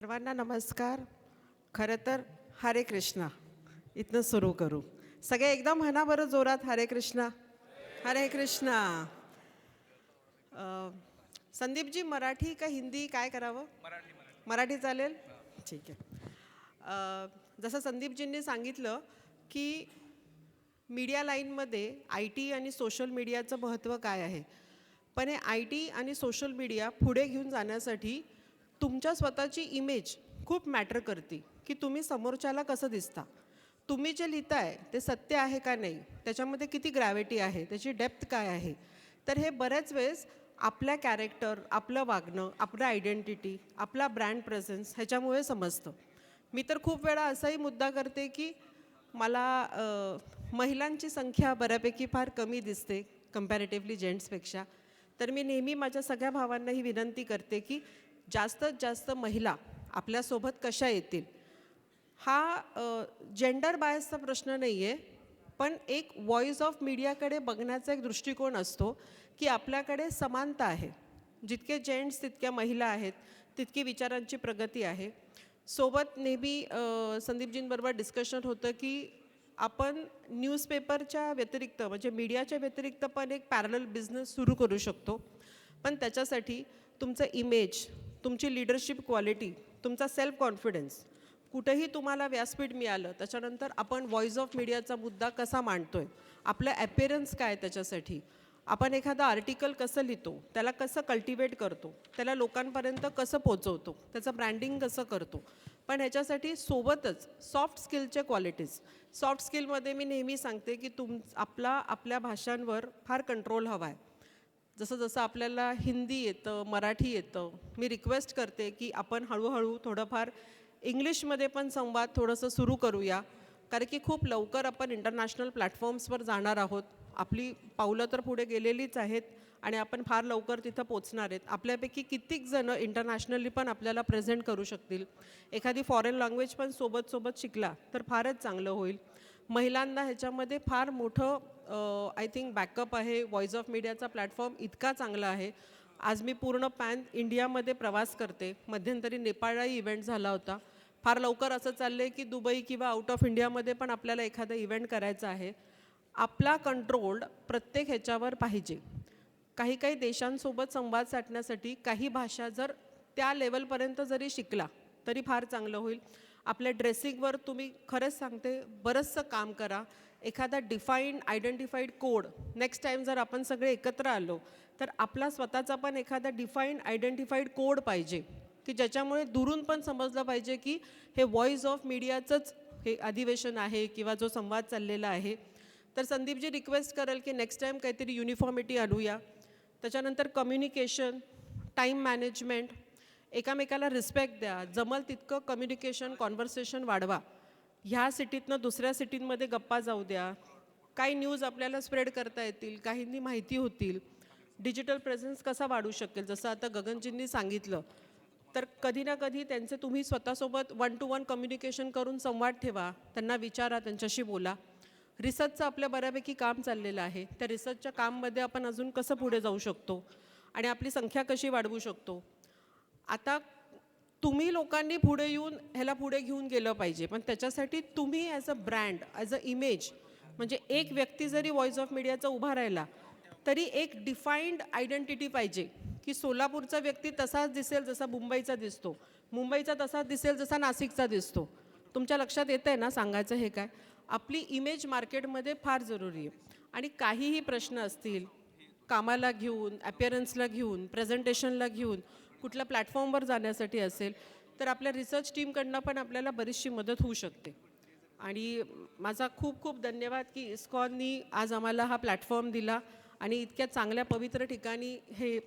सर्वांना नमस्कार. खरं तर हरे कृष्णा. इथनं सुरू करू. सगळे एकदम म्हणा बरं जोरात हरे कृष्णा. हरे कृष्णा. संदीपजी मराठी का हिंदी? काय करावं? मराठी चालेल? ठीक आहे. जसं संदीपजींनी सांगितलं की मीडिया लाईनमध्ये आय टी आणि सोशल मीडियाचं महत्त्व काय आहे? पण हे आय टी आणि सोशल मीडिया पुढे घेऊन जाण्यासाठी तुमच्या स्वतःची इमेज खूप मॅटर करते की तुम्ही समोरच्याला कसं दिसता. तुम्ही जे लिहिताय ते सत्य आहे का नाही त्याच्यामध्ये किती ग्रॅव्हिटी आहे त्याची डेप्थ काय आहे तर हे बऱ्याच वेळेस आपल्या कॅरेक्टर आपलं वागणं आपलं आयडेंटिटी आपला ब्रँड प्रेझेन्स ह्याच्यामुळे समजतं. मी तर खूप वेळा असाही मुद्दा करते की मला महिलांची संख्या बऱ्यापैकी फार कमी दिसते कम्पॅरेटिव्हली जेंट्सपेक्षा तर मी नेहमी माझ्या सगळ्या भावांना ही विनंती करते की जास्तीत जास्त महिला आपल्यासोबत कशा येतील? हा जेंडर बायसचा प्रश्न नाही आहे पण एक व्हॉइस ऑफ मीडियाकडे बघण्याचा एक दृष्टिकोन असतो की आपल्याकडे समानता आहे. जितके जेंट्स तितक्या महिला आहेत तितकी विचारांची प्रगती आहे. सोबत नेहमी संदीपजींबरोबर डिस्कशन होतं की आपण न्यूजपेपरच्या व्यतिरिक्त म्हणजे मीडियाच्या व्यतिरिक्त पण एक पॅरल बिझनेस सुरू करू शकतो. पण त्याच्यासाठी तुमचं इमेज तुमची लिडरशिप क्वालिटी तुमचा सेल्फ कॉन्फिडन्स कुठेही तुम्हाला व्यासपीठ मिळालं त्याच्यानंतर आपण व्हॉइस ऑफ मीडियाचा मुद्दा कसा मांडतोय आपलं ॲपिअरन्स काय त्याच्यासाठी आपण एखादं आर्टिकल कसं लिहितो त्याला कसं कल्टिवेट करतो त्याला लोकांपर्यंत कसं पोचवतो त्याचं ब्रँडिंग कसं करतो पण ह्याच्यासाठी सोबतच सॉफ्ट स्किलच्या क्वालिटीज सॉफ्ट स्किलमध्ये मी नेहमी सांगते की तुम आपला आपल्या भाषांवर फार कंट्रोल हवा आहे जसं जसं आपल्याला हिंदी येतं मराठी येतं मी रिक्वेस्ट करते की आपण हळूहळू थोडंफार इंग्लिशमध्ये पण संवाद थोडंसं सुरू करूया. कारण की खूप लवकर आपण इंटरनॅशनल प्लॅटफॉर्म्सवर जाणार आहोत. आपली पावलं तर पुढे गेलेलीच आहेत आणि आपण फार लवकर तिथं पोचणार आहेत. आपल्यापैकी कित्येक जणं इंटरनॅशनली पण आपल्याला प्रेझेंट करू शकतील. एखादी फॉरेन लँग्वेज पण सोबत सोबत शिकला तर फारच चांगलं होईल. महिलांना ह्याच्यामध्ये फार मोठं आय थिंक बॅकअप आहे. व्हॉइस ऑफ मीडियाचा प्लॅटफॉर्म इतका चांगला आहे. आज मी पूर्ण पॅन इंडियामध्ये प्रवास करते. मध्यंतरी नेपाळलाही इव्हेंट झाला होता. फार लवकर असं चाललं आहे की दुबई किंवा आउट ऑफ इंडियामध्ये पण आपल्याला एखादा इव्हेंट करायचा आहे. आपला कंट्रोल प्रत्येक ह्याच्यावर पाहिजे. काही काही देशांसोबत संवाद साधण्यासाठी काही भाषा जर त्या लेवलपर्यंत जरी शिकला तरी फार चांगलं होईल. आपल्या ड्रेसिंगवर तुम्ही खरंच सांगते बरंचसं काम करा. एखादा defined identified code next time जर आपण सगळे एकत्र आलो तर आपला स्वतःचा पण एखादा डिफाईंड आयडेंटिफाईड कोड पाहिजे की ज्याच्यामुळे दुरून पण समजलं पाहिजे की हे व्हॉइस ऑफ मीडियाचंच हे अधिवेशन आहे किंवा जो संवाद चाललेला आहे. तर संदीपजी रिक्वेस्ट करेल की नेक्स्ट टाईम काहीतरी युनिफॉर्मिटी आणूया. त्याच्यानंतर कम्युनिकेशन टाईम मॅनेजमेंट एकामेकाला रिस्पेक्ट द्या जमल तितकं कम्युनिकेशन कॉन्व्हर्सेशन वाढवा. ह्या सिटीतनं दुसऱ्या सिटींमध्ये गप्पा जाऊ द्या. काही न्यूज आपल्याला स्प्रेड करता येतील काहींनी माहिती होतील. डिजिटल प्रेझेन्स कसा वाढू शकेल? जसं आता गगनजींनी सांगितलं. तर कधी ना कधी त्यांचे तुम्ही स्वतःसोबत वन टू वन कम्युनिकेशन करून संवाद ठेवा. त्यांना विचारा त्यांच्याशी बोला. रिसर्चचं आपल्या बऱ्यापैकी काम चाललेलं आहे. त्या रिसर्चच्या काममध्ये आपण अजून कसं पुढे जाऊ शकतो? आणि आपली संख्या कशी वाढवू शकतो? आता तुम्ही लोकांनी पुढे येऊन ह्याला पुढे घेऊन गेलं पाहिजे. पण त्याच्यासाठी तुम्ही as a brand as a image म्हणजे एक व्यक्ती जरी व्हॉइस ऑफ मीडियाचा उभा राहिला तरी एक डिफाईंड आयडेंटिटी पाहिजे. की सोलापूरचा व्यक्ती तसाच दिसेल जसा मुंबईचा दिसतो. मुंबईचा तसाच दिसेल जसा नाशिकचा दिसतो. तुमच्या लक्षात येतं आहे ना सांगायचं हे काय? आपली इमेज मार्केटमध्ये फार जरुरी आहे. आणि काहीही प्रश्न असतील कामाला घेऊन अपिअरन्सला घेऊन प्रेझेंटेशनला घेऊन कुठल्या प्लॅटफॉर्मवर जाण्यासाठी असेल तर आपल्या रिसर्च टीमकडनं पण आपल्याला बरीचशी मदत होऊ शकते. आणि माझा खूप खूप धन्यवाद की इस्कॉननी आज आम्हाला हा प्लॅटफॉर्म दिला आणि इतक्या चांगल्या पवित्र ठिकाणी हे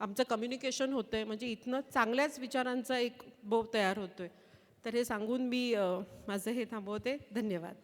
आमचं कम्युनिकेशन होतं आहे म्हणजे इथनं चांगल्याच विचारांचा एक बोव तयार होतो आहे तर हे सांगून मी माझं हे थांबवते. धन्यवाद.